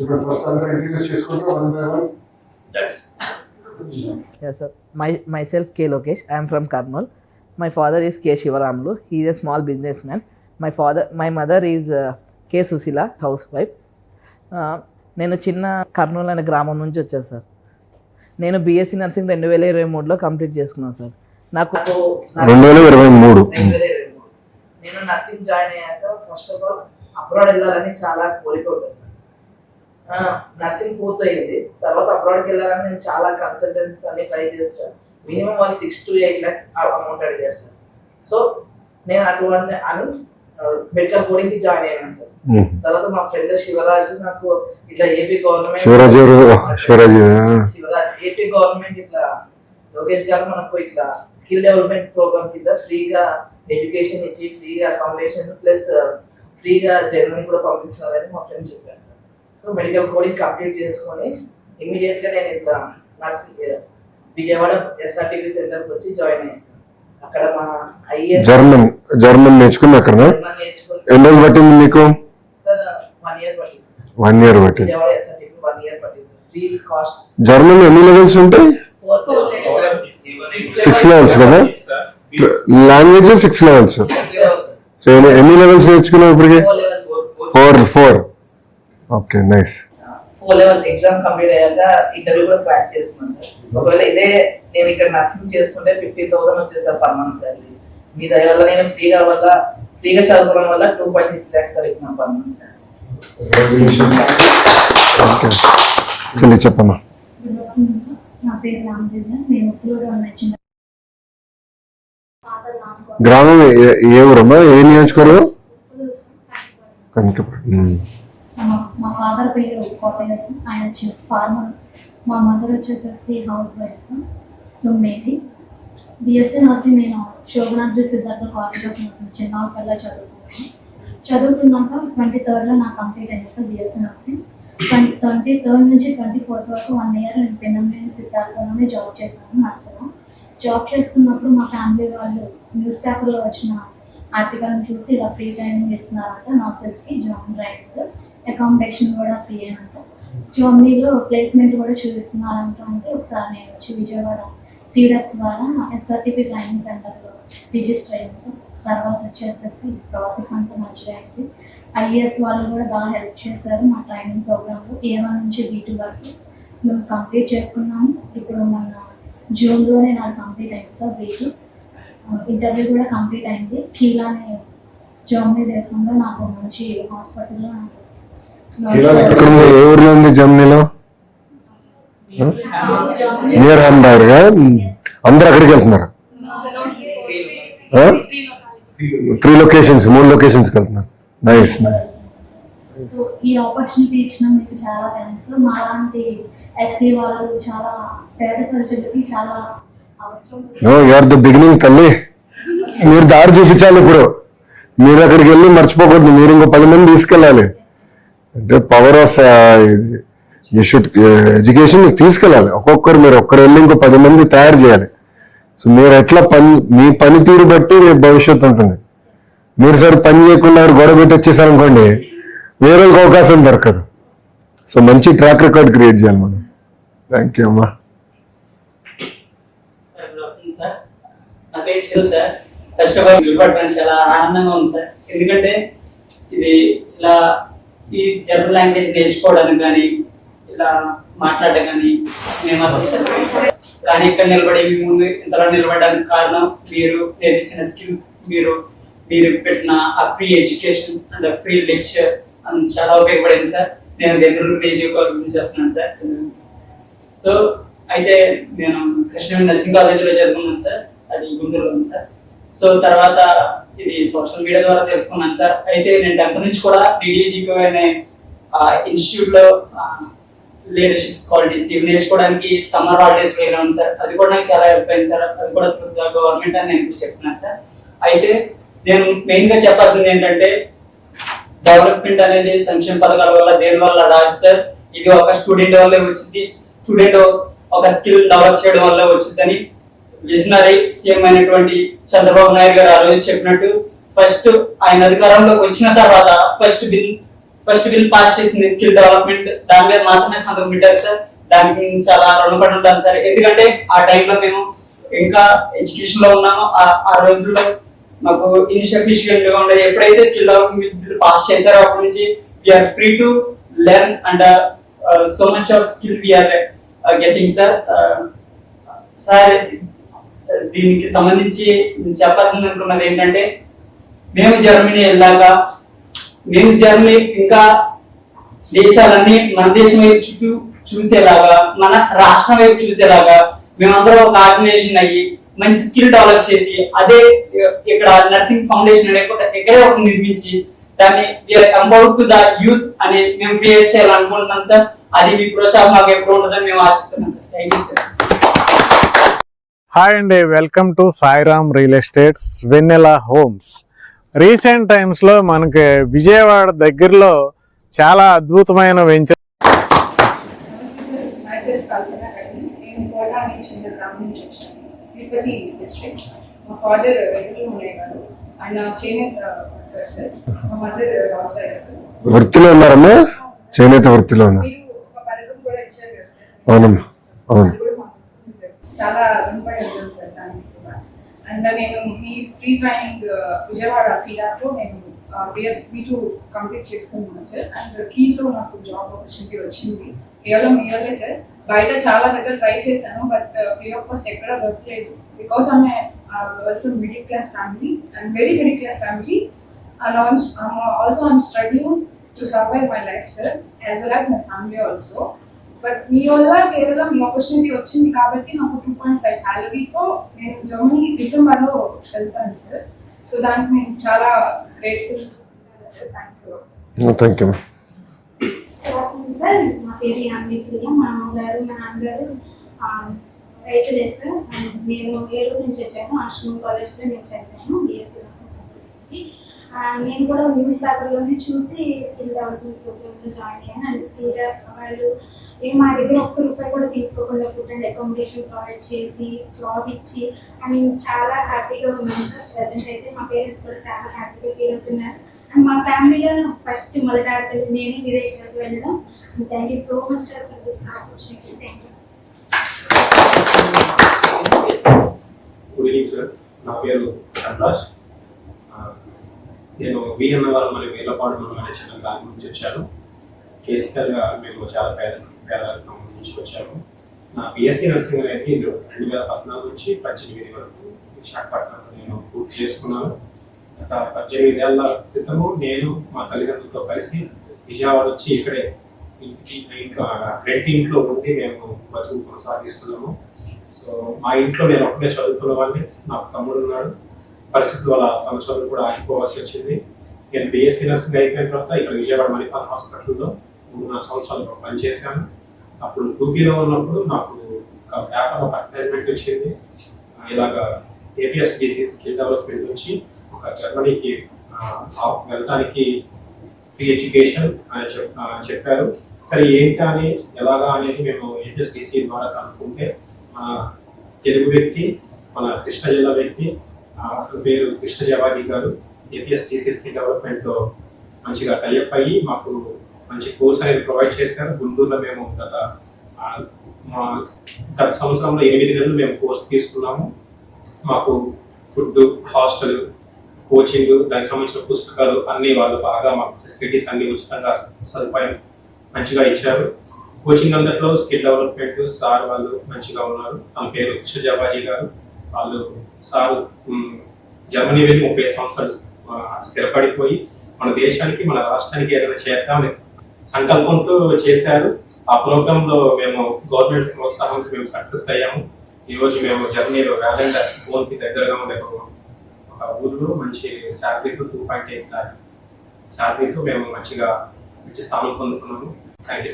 ఇప్పుడు ఫస్ట్ అందరూ ఇంట్రడ్యూస్ చేసుకుంటే one by one Yes, sir. My myself K Lokesh. I am from Karnal. My father is K Shivaramlu. He is a small businessman. My father, my mother is uh, K Susila, housewife. Uh, నేను చిన్న కర్నూలు అనే గ్రామం నుంచి వచ్చాను sir నేను BSc nursing రెండు వేల ఇరవై మూడులో కంప్లీట్ చేసుకున్నాను సార్ నాకు రెండు వేల ఇరవై మూడు. నేను నర్సింగ్ జాయిన్ అయ్యాక ఫస్ట్ ఆఫ్ ఆల్ అబ్రాడ్ వెళ్ళాలని చాలా కోరిక ఉంటుంది సార్ నర్సింగ్ పూర్తయింది. తర్వాత అబ్రాడ్కి వెళ్ళాలని నేను చాలా కన్సల్టెన్స్ అన్ని ట్రై చేస్తాను. మినిమం వాళ్ళు six to eight lakhs amount అడిగారు సార్. సో నేను అటువంటి అని మెడికల్ కోడింగ్కి జాయిన్ అయ్యాను సార్. తర్వాత మా ఫ్రెండ్ శివరాజ్ నాకు ఇట్లా AP government Shivaraju AP government ఇట్లా లోకేష్ గారు మనకు ఇట్లా స్కిల్ డెవలప్మెంట్ ప్రోగ్రామ్ కింద ఫ్రీగా ఎడ్యుకేషన్ ఇచ్చి ఫ్రీగా అకామిడేషన్ ప్లస్ ఫ్రీగా జర్మనీ కూడా పంపిస్తున్నారని మా ఫ్రెండ్ చెప్పారు sir. So medical coding complete చేసుకొని ఇమీడియట్గా నేను ఇట్లా నర్సింగ్ విజయవాడ ఎస్ఆర్టీపీ సెంటర్కి వచ్చి జాయిన్ అయ్యాను సార్. అక్కడ మా ఐఏఎస్ జర్మన్ జర్మన్ నేర్చుకుని అక్కడ ఎన్ని రోజులు పట్టింది మీకు? సార్ వన్ ఇయర్ పట్టింది సార్. వన్ ఇయర్ పట్టింది. విజయవాడ ఎస్ఆర్టీపీ వన్ ఇయర్ పట్టింది సార్. ఫ్రీ కాస్ట్ జర్మన్ ఎన్ని లెవెల్స్ ఉంటాయి? సిక్స్ లెవెల్స్ కదా? లాంగ్వేజ్ సిక్స్ లెవెల్స్ ఎన్ని లెవెల్స్ నేర్చుకున్నావు ఇప్పటికి? Four four okay nice. Four level exam complete అయ్యాక ఇంటర్వ్యూ కూడా క్రాక్ చేసుకున్నాను సార్. ఒకవేళ ఇదే నేను ఇక్కడ నర్సింగ్ చేసుకుంటే ఫిఫ్టీన్ థౌసండ్ వచ్చేది సార్ పర్ మంత్ సాలరీ మీ దయ వల్ల నేను ఫ్రీగా వల్ల ఫ్రీగా చదువుకోవడం వల్ల two point six lakhs sir ఇస్తున్నాను పర్ మంత్ సార్. ఓకే. చెల్లి చెప్పమ్మా. నా పేరు రామదేవ నేను ఉప్పులూరు ఉన్న చిన్న ఫాదర్ రామ్ గ్రామం ఏ- ఊరమ్మా? ఏ నియోజకవర్గం? సార్. కనకపురం మా మా ఫాదర్ పేరు కోటయ్య ఆయన చిన్న ఫార్మర్ మా మదర్ వచ్చేసేసి house wife so maybe BSc nursing నేను Sobhanadri Siddhartha college of nursing Chinnapalli చదువుకున్నాను. చదువుతున్నాక ట్వంటీ థర్డ్లో నాకు కంప్లీట్ అయింది sir BSc nursing twenty twenty third నుంచి ట్వంటీ ఫోర్త్ వరకు వన్ ఇయర్ నేను పెన్నంలేని సిద్ధార్థలోనే జాబ్ చేశాను నర్సులో జాబ్ చేస్తున్నప్పుడు మా ఫ్యామిలీ వాళ్ళు న్యూస్ పేపర్లో వచ్చిన ఆర్టికల్ని చూసి ఇలా ఫ్రీ ట్రైనింగ్ ఇస్తున్నారంట నర్సెస్కి జాయిన్ రైట్ అకామిడేషన్ కూడా ఫ్రీ అనమాట సో మీరు ప్లేస్మెంట్ కూడా చూపిస్తున్నారంట అంటే ఒకసారి నేను వచ్చి విజయవాడ సీడప్ ద్వారా ఎస్ఆర్టీపీ ట్రైనింగ్ సెంటర్లో రిజిస్టర్ అయ్యాను. సార్ తర్వాత వచ్చేసేసి ప్రాసెస్ అంతా మంచిగా అయింది ఐఏఎస్ వాళ్ళు కూడా బాగా హెల్ప్ చేశారు మా ట్రైనింగ్ ప్రోగ్రాంలో ఏ వన్ నుంచి బీ టూ వరకు మేము కంప్లీట్ చేసుకున్నాము. ఇప్పుడు మన జూన్లోనే నాకు కంప్లీట్ అయింది సార్ బీ టూ ఇంటర్వ్యూ కూడా కంప్లీట్ అయింది. కీలానే జర్మనీ దేశంలో నాకు మంచి హాస్పిటల్లో నాకు ఏ ఊర్లో ఉంది జర్మనీలో నియర్ హ్యాంబర్గ్ అందరు అక్కడికి వెళ్తున్నారు? త్రీ లొకేషన్స్ మూడు లొకేషన్స్కి వెళ్తున్నారు. నైస్ నైస్ సో ఈ ఆపర్చునిటీ ఇచ్చిన మీకు చాలా థ్యాంక్స్ మా లాంటి ఎస్సీ వాళ్ళు చాలా పేద ప్రజలకి చాలా అవసరం. నో ఆర్ ద బిగినింగ్ తల్లి. మీరు దారి చూపించాలి ఇప్పుడు. మీరు అక్కడికి వెళ్ళి మర్చిపోకూడదు. మీరు ఇంకో పది మంది తీసుకెళ్ళాలి. అంటే power of you should education తీసుకెళ్ళాలి. ఒక్కొక్కరు మీరు ఒక్కరు వెళ్ళి ఇంకో పది మంది తయారు చేయాలి. సో మీరు ఎట్లా పని మీ పనితీరు బట్టి మీ భవిష్యత్తు ఉంటుంది. మీరు సరే పని చేయకుండా గొడవ పెట్టి వచ్చేసారనుకోండి వేరే అవకాశం దొరకదు. సో మంచి ట్రాక్ రికార్డ్ క్రియేట్ చేయాలి మనం. థ్యాంక్ యూ అమ్మా. ఫస్ట్ ఆఫ్ ఆల్ చాలా ఆనందంగా ఉంది సార్ ఎందుకంటే ఇది ఇలా ఈ జర్మన్ లాంగ్వేజ్ నేర్చుకోవడానికి కానీ ఇలా మాట్లాడడం కానీ మేము సార్ కానీ ఇక్కడ నిలబడే మీ ముందు ఇంతలో నిలబడడానికి కారణం మీరు నేర్పించిన స్కిల్స్ మీరు మీరు పెట్టిన ఆ free education and free lecture and చాలా ఉపయోగపడింది సార్ నేను బెంగళూరు నియోజకవర్గం నుంచి వస్తున్నాను సార్ సో అయితే నేను కృష్ణ నర్సింగ్ కాలేజీలో చదువుకున్నాను సార్ అది గుంటూరులో ఉంది సార్ సో తర్వాత ఇది సోషల్ మీడియా ద్వారా తెలుసుకున్నాను సార్. అయితే నేను టెన్త్ నుంచి కూడా డిడిజీపీ అనే ఇన్స్టిట్యూట్లో లీడర్షిప్ క్వాలిటీస్ ఇవి నేర్చుకోవడానికి సమ్మర్ హాలిడేస్ వెళ్ళాను సార్. అది కూడా నాకు చాలా హెల్ప్ అయింది సార్. అది కూడా గవర్నమెంట్ అని నేను చెప్తున్నాను సార్. అయితే నేను మెయిన్గా చెప్పాల్సింది ఏంటంటే డెవలప్మెంట్ అనేది సంక్షేమ పథకాల వల్ల దేని వల్ల రాదు సార్. ఇది ఒక స్టూడెంట్ వల్ల వచ్చింది. స్టూడెంట్ ఒక స్కిల్ డెవలప్ చేయడం వల్ల వచ్చిందని విజనరీ సీఎం అయినటువంటి చంద్రబాబు నాయుడు గారు ఆ రోజు చెప్పినట్టు ఫస్ట్ ఆయన అధికారంలోకి వచ్చిన తర్వాత first bill first bill pass చేసింది స్కిల్ డెవలప్మెంట్. దాని మీద మాత్రమే సంతకం పెట్టారు సార్. దానికి చాలా రుణపడి ఉంటాను సార్. ఎందుకంటే ఆ టైంలో మేము ఇంకా ఎడ్యుకేషన్లో ఉన్నాము. ఆ- ఆ రోజుల్లో మాకు ఇన్సఫిషియెంట్గా ఉండేది ఎప్పుడైతే స్కిల్ డెవలప్మెంట్ బిల్ పాస్ చేశారో అప్పటి నుంచి we're free to learn and so much of skill we're getting sir sir దీనికి సంబంధించి నేను చెప్పాలని అనుకున్నది ఏంటంటే మేము జర్మనీ వెళ్ళాక మేము జర్మనీ ఇంకా దేశాలన్నీ మన దేశం వైపు చుట్టూ చూసేలాగా మన రాష్ట్రం వైపు చూసేలాగా మేమందరం ఒక ఆర్గనైజేషన్ అయ్యి మంచి స్కిల్ డెవలప్ చేసి అదే ఇక్కడ నర్సింగ్ ఫౌండేషన్ లేకుండా ఎక్కడే ఇక్కడే ఒక నిర్మించి దాన్ని ఎంపవర్ టు ద యూత్ అని మేము క్రియేట్ చేయాలనుకుంటున్నాం సార్ అది మీ ప్రోత్సాహం మాకు ఎప్పుడు ఉంటుందని మేము ఆశిస్తున్నాం sir thank you sir hi అండి welcome to Sairam real estates Vennela homes recent టైమ్స్లో మనకి విజయవాడ దగ్గరలో చాలా అద్భుతమైన వెంచర్ వృత్తిలో ఉన్నారమ్మా? చేనేత వృత్తిలో ఉన్నారు అవునమ్మా అవును అది కూడా మాకు వస్తుంది సార్ చాలా రుణపడి ఉంటాం సార్ దానికి కూడా. అండ్ నేను మీ ఫ్రీ ట్రైనింగ్ విజయవాడ సీడాతో నేను బిఎస్ బీ టూ కంప్లీట్ చేసుకున్నాను సార్. అండ్ కీలో నాకు జాబ్ ఆపర్చునిటీ వచ్చింది. కేవలం ఇయర్లే సార్. బయట చాలా దగ్గర ట్రై చేశాను బట్ ఫ్రీ ఆఫ్ కాస్ట్ ఎక్కడ దొరకలేదు. బికాస్ ఆమె girl from middle class family and very middle class family. And also I'm struggling to survive my life sir as well as my family also. But మీ వల్ల కేవలం ఈ opportunity వచ్చింది కాబట్టి నాకు two point five శాలరీతో నేను Germany డిసెంబర్లో వెళ్తాను sir so దానికి నేను చాలా grateful sir thanks thank you sir మా పేరు యామిని ప్రియ. మా అమ్మగారు మా నాన్నగారు రైతులే సార్ అండ్ నేను ఏలూరు నుంచి వచ్చాను ఆశ్రమం కాలేజ్లో నేను చదివాను. బిఎస్సీ నేను కూడా న్యూస్ పేపర్లోనే చూసి స్కిల్ డెవలప్మెంట్ ప్రోగ్రామ్లో జాయిన్ అయ్యాను. అండ్ సీడర్ వాళ్ళు ఏ మా దగ్గర ఒక్క రూపాయి కూడా తీసుకోకుండా ఫుడ్ అండ్ అకామిడేషన్ ప్రొవైడ్ చేసి జాబ్ ఇచ్చి అండ్ చాలా హ్యాపీగా ఉన్నాను సార్. ప్రజెంట్ అయితే మా పేరెంట్స్ కూడా చాలా హ్యాపీగా ఫీల్ అవుతున్నారు. అండ్ మా ఫ్యామిలీలో ఫస్ట్ మొదటి నేను నేను విదేశాలకు వెళ్ళడం. Thank you so much sir for this opportunity thank you good evening sir నా పేరు అభిలాష్. నేను విఎన్ఆర్ మరియు వేలపాడు మనం అనే చిన్న గ్రామం నుంచి వచ్చాను బేసికల్గా మేము చాలా పేద పేదరికం నుంచి వచ్చాము. నా బిఎస్సీ నర్సింగ్ అనేది రెండు వేల పద్నాలుగు నుంచి పద్దెనిమిది వరకు విశాఖపట్నంలో నేను పూర్తి చేసుకున్నాను. గత పద్దెనిమిది ఏళ్ళ క్రితము నేను మా తల్లిదండ్రులతో కలిసి విజయవాడ వచ్చి ఇక్కడే ఇంటి ఇంట్లో రెంట్ ఇంట్లో ఉండి మేము బతుకు కొనసాగిస్తున్నాము. సో మా ఇంట్లో నేను ఒక్కడే చదువుకున్న వాడిని. నాకు తమ్ముడు ఉన్నాడు. పరిస్థితుల వల్ల తన చదువులు కూడా ఆగిపోవాల్సి వచ్చింది. నేను బిఎస్సీ నర్సింగ్ అయిపోయిన తర్వాత ఇక్కడ విజయవాడ మణిపాల్ హాస్పిటల్లో మూడున్నర సంవత్సరాలు పనిచేశాను. అప్పుడు టూబీలో ఉన్నప్పుడు నాకు ఒక పేపర్ ఒక అడ్వర్టైజ్మెంట్ వచ్చింది ఆ, ఇలాగ ఏపీఎస్డిసి స్కిల్ డెవలప్మెంట్ నుంచి ఒక జర్మనీకి ఆ, వెళ్ళడానికి ఫ్రీ ఎడ్యుకేషన్ అని చెప్పారు. సరే ఏంటి అని ఎలాగా అనేది మేము ఏపీఎస్డిసి ద్వారా కనుక్కుంటే మన తెలుగు వ్యక్తి మన కృష్ణా జిల్లా వ్యక్తి అతని పేరు కృష్ణ జవాజీ గారు. ఏపీఎస్డిసి స్కిల్ డెవలప్మెంట్తో మంచిగా టైఅప్ అయ్యి మాకు మంచి కోర్స్ అనేది ప్రొవైడ్ చేశారు. గుంటూరులో మేము గత మా గత సంవత్సరంలో ఎనిమిది నెలలు మేము కోర్స్ తీసుకున్నాము. మాకు ఫుడ్ హాస్టల్ కోచింగ్ దానికి సంబంధించిన పుస్తకాలు అన్నీ వాళ్ళు బాగా మాకు ఫెసిలిటీస్ అన్ని ఉచితంగా సదుపాయం మంచిగా ఇచ్చారు. కోచింగ్ అంతట్లో స్కిల్ డెవలప్మెంట్ సార్ వాళ్ళు మంచిగా ఉన్నారు. తన పేరు కృష్ణ జవాజీ గారు. వాళ్ళు సార్ జర్మనీ వెళ్ళి ముప్పై సంవత్సరాలు స్థిరపడిపోయి మన దేశానికి మన రాష్ట్రానికి ఏదైనా చేద్దామని సంకల్పంతో చేశారు. ఆ ప్రోగ్రామ్లో మేము గవర్నమెంట్ ప్రోత్సాహం మేము సక్సెస్ అయ్యాము. ఈ రోజు మేము జర్నీలో వ్యాలెండర్ ఫోన్కి దగ్గరగా ఉండే ఒక- ఒక ఊర్లో మంచి శాలరీతో టూ పాయింట్ ఎయిట్ లాక్స్ శాలరీతో మేము మంచిగా మంచి స్థానం పొందుకున్నాము. Thank you